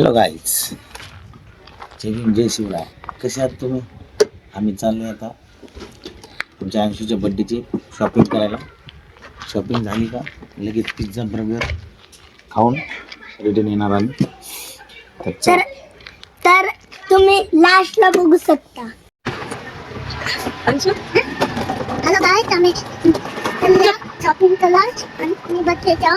Hello guys जय भीम जय शिवराय. कसे आहात तुम्ही? आम्ही चाललो आता तुमच्या अंशूच्या बड्डेची शॉपिंग करायला. शॉपिंग झाली का? लगेच पिझ्झा बर्गर खाऊन रिटर्न येणार आम्ही. तर चल. तर तुम्ही लास्टला बघू शकता. हॅलो गाईज आम्ही शॉपिंग केला आणि बर्थडेच्या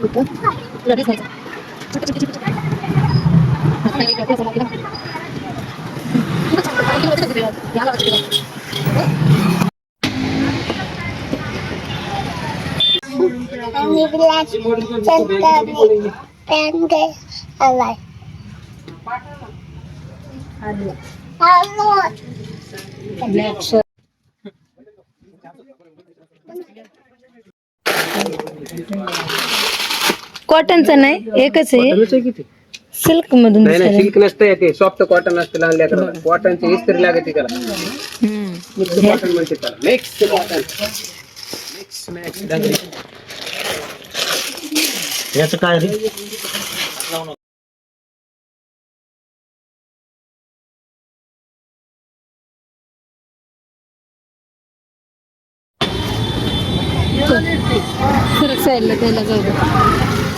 लिपस्टिक लावायची. दादाचं लग्न झालं आणि ब्लॅक चंदनी पॅन्ट आलाय हॅलो कॉटनचं नाही एकच आहे किती सिल्क मधून नाही नाही. सिल्क नसतं ते सॉफ्ट कॉटन असतं लहान लेकराला कॉटनची इस्त्री लागते त्याला हम्म. कॉटन म्हणते त्याला नेक्स्ट कॉटन नेक्स्ट नेक्स्ट याचं काय रे सरक साईडला त्याला जाऊ दे.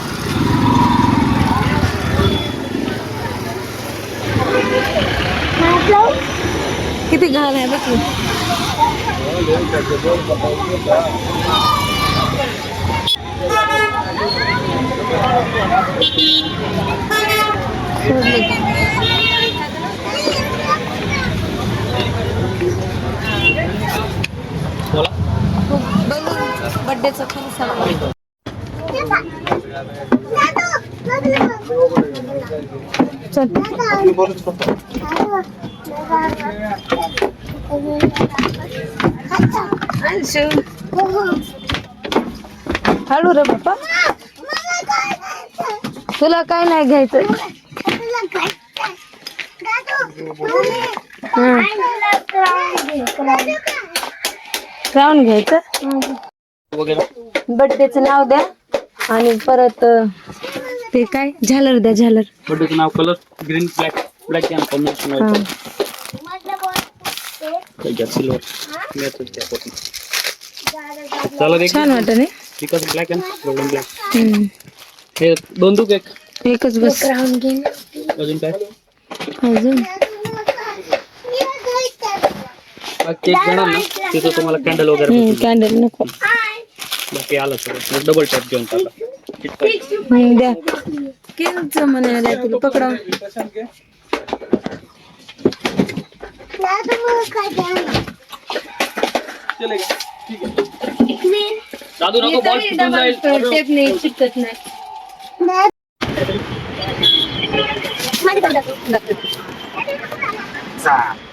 किती घाण आहे बघ बड्डेचा पण सगळं चल अंशू हळू रे बाप्पा. तुला काय नाही घ्यायचं? क्राऊन घ्यायचं? बड्डेचं नाव द्या. आणि परत ते काय? झालर द्या झालर. बड्डेचं नाव colour green black black combination silver चला देख छान वाटत नाही? Black and golden black. हम्म. हे दोन दुख एक. एकच बस. अजून काय? अजून? केक घेणार ना? तिथं तुम्हाला कॅन्डल वगैरे भेटून कॅन्डल नको. बाकी आलं डबल टॅप घेऊन टाका. द्या. केच म्हणायला तुला पकडा. दादू नको बॉल फुटून जाईल. टेप नाही चिटकत नाही. आता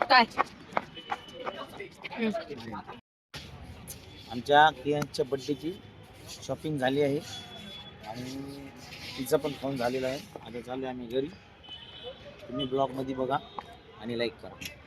का काय? आमच्या क्रियांच्या बड्डेची शॉपिंग झाली आहे. आणि तिचं पण फोन झालेला आहे. आता चालू आहे आम्ही घरी. तुम्ही ब्लॉगमध्ये बघा आणि लाईक करा.